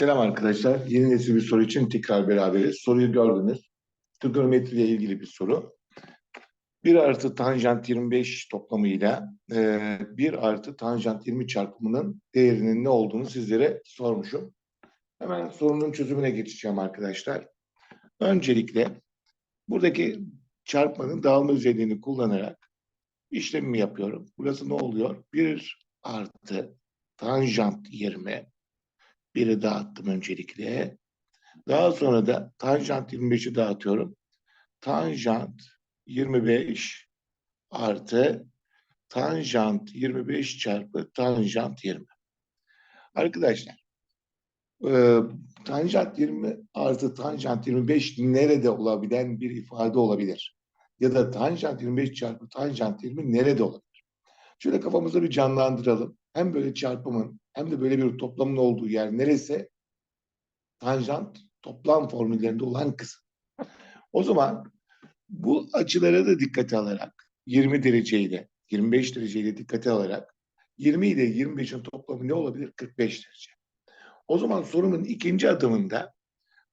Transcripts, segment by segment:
Selam arkadaşlar. Yeni nesil bir soru için tekrar beraberiz. Soruyu gördünüz. Trigonometri ile ilgili bir soru. 1 artı tanjant 25 toplamıyla e, 1 artı tanjant 20 çarpımının değerinin ne olduğunu sizlere sormuşum. Hemen sorunun çözümüne geçeceğim arkadaşlar. Öncelikle buradaki çarpmanın dağılma özelliğini kullanarak işlemimi yapıyorum. Burası ne oluyor? 1 artı tanjant 20 biri dağıttım öncelikle. Daha sonra da tanjant 25'i dağıtıyorum. Tanjant 25 artı tanjant 25 çarpı tanjant 20. Arkadaşlar e, tanjant 20 artı tanjant 25 nerede olabilen bir ifade olabilir? Ya da tanjant 25 çarpı tanjant 20 nerede olabilir? Şöyle kafamızda bir canlandıralım. Hem böyle çarpımın hem de böyle bir toplamın olduğu yer neresi? Tanjant toplam formüllerinde olan kısım. O zaman bu açılara da dikkate alarak 20 dereceyle 25 dereceyle dikkate alarak 20 ile 25'in toplamı ne olabilir? 45 derece. O zaman sorumun ikinci adımında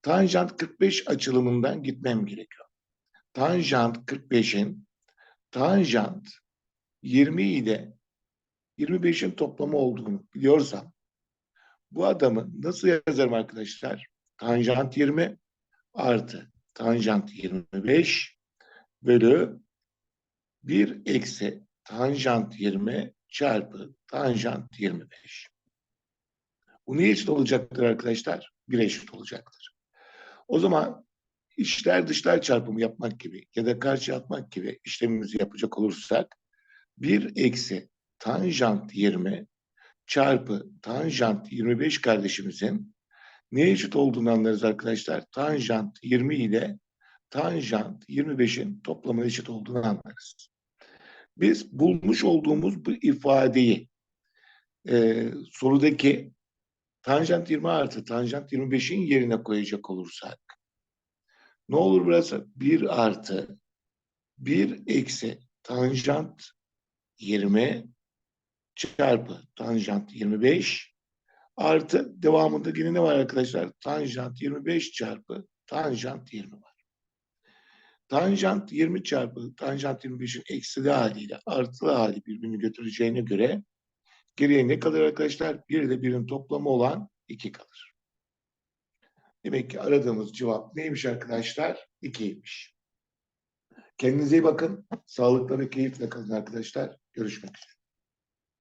tanjant 45 açılımından gitmem gerekiyor. Tanjant 45'in tanjant 20 ile 25'in toplamı olduğunu biliyorsam bu adamı nasıl yazarım arkadaşlar? Tanjant 20 artı tanjant 25 bölü 1 eksi tanjant 20 çarpı tanjant 25. Bu ne eşit olacaktır arkadaşlar? 1 eşit olacaktır. O zaman içler dışlar çarpımı yapmak gibi ya da karşı atmak gibi işlemimizi yapacak olursak 1 eksi tanjant 20 çarpı tanjant 25 kardeşimizin neye eşit olduğunu anlarız arkadaşlar. Tanjant 20 ile tanjant 25'in toplamına eşit olduğunu anlarız. Biz bulmuş olduğumuz bu ifadeyi e, sorudaki tanjant 20 artı tanjant 25'in yerine koyacak olursak ne olur burası? 1 artı 1 eksi tanjant 20 çarpı tanjant 25 artı devamında yine ne var arkadaşlar? Tanjant 25 çarpı tanjant 20 var. Tanjant 20 çarpı tanjant 25'in eksili haliyle artılı hali birbirini götüreceğine göre geriye ne kalır arkadaşlar? 1 ile 1'in toplamı olan 2 kalır. Demek ki aradığımız cevap neymiş arkadaşlar? 2'ymiş. Kendinize iyi bakın. Sağlıkla ve keyifle kalın arkadaşlar. Görüşmek üzere.